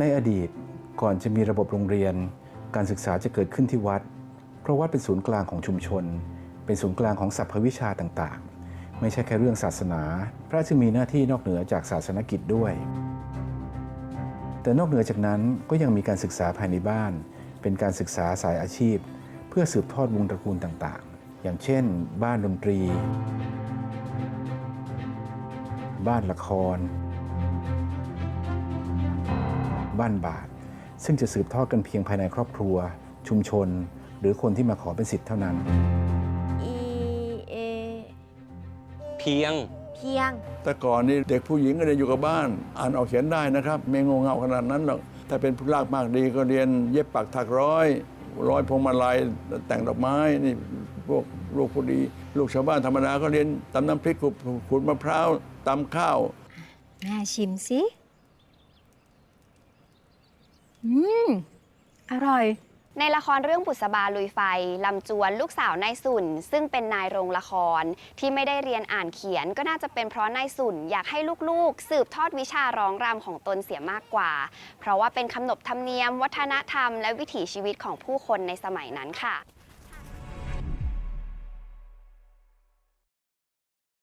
ในอดีตก่อนจะมีระบบโรงเรียน การศึกษาจะเกิดขึ้นที่วัด เพราะวัดเป็นศูนย์กลางของชุมชน เป็นศูนย์กลางของสรรพวิชาต่างๆ ไม่ใช่แค่เรื่องศาสนา พระจึงมีหน้าที่นอกเหนือจากศาสนกิจด้วย แต่นอกเหนือจากนั้นก็ยังมีการศึกษาภายในบ้าน เป็นการศึกษาสายอาชีพ เพื่อสืบทอดวงตระกูลต่างๆ อย่างเช่น บ้านดนตรี บ้านละคร บ้านบาท ซึ่งจะสืบทอดกันเพียงภายในครอบครัว ชุมชน หรือคนที่มาขอเป็นสิทธิ์เท่านั้น อีเอเพียง เพียง แต่ก่อนนี่เด็กผู้หญิงก็เรียนอยู่กับบ้าน อ่านออกเขียนได้นะครับไม่งงเงาขนาดนั้นหรอกถ้าเป็นผู้รากมากดีก็เรียนเย็บปักถักร้อย ร้อยพวงมาลัยแต่งดอกไม้นี่พวกลูกผู้ดี ลูกชาวบ้านธรรมดาก็เรียนตำน้ำพริกขูดขูดมะพร้าวตำข้าว แม่ชิมสิ อืม อร่อย ในละครเรื่องบุษบาลุยไฟ ลำจวนลูกสาวนายสุน ซึ่งเป็นนายโรงละครที่ไม่ได้เรียนอ่านเขียน ก็น่าจะเป็นเพราะนายสุนอยากให้ลูกๆ สืบทอดวิชาร้องรำของตนเสียมากกว่า เพราะว่าเป็นคำนบธรรมเนียม วัฒนธรรม และวิถีชีวิตของผู้คนในสมัยนั้นค่ะ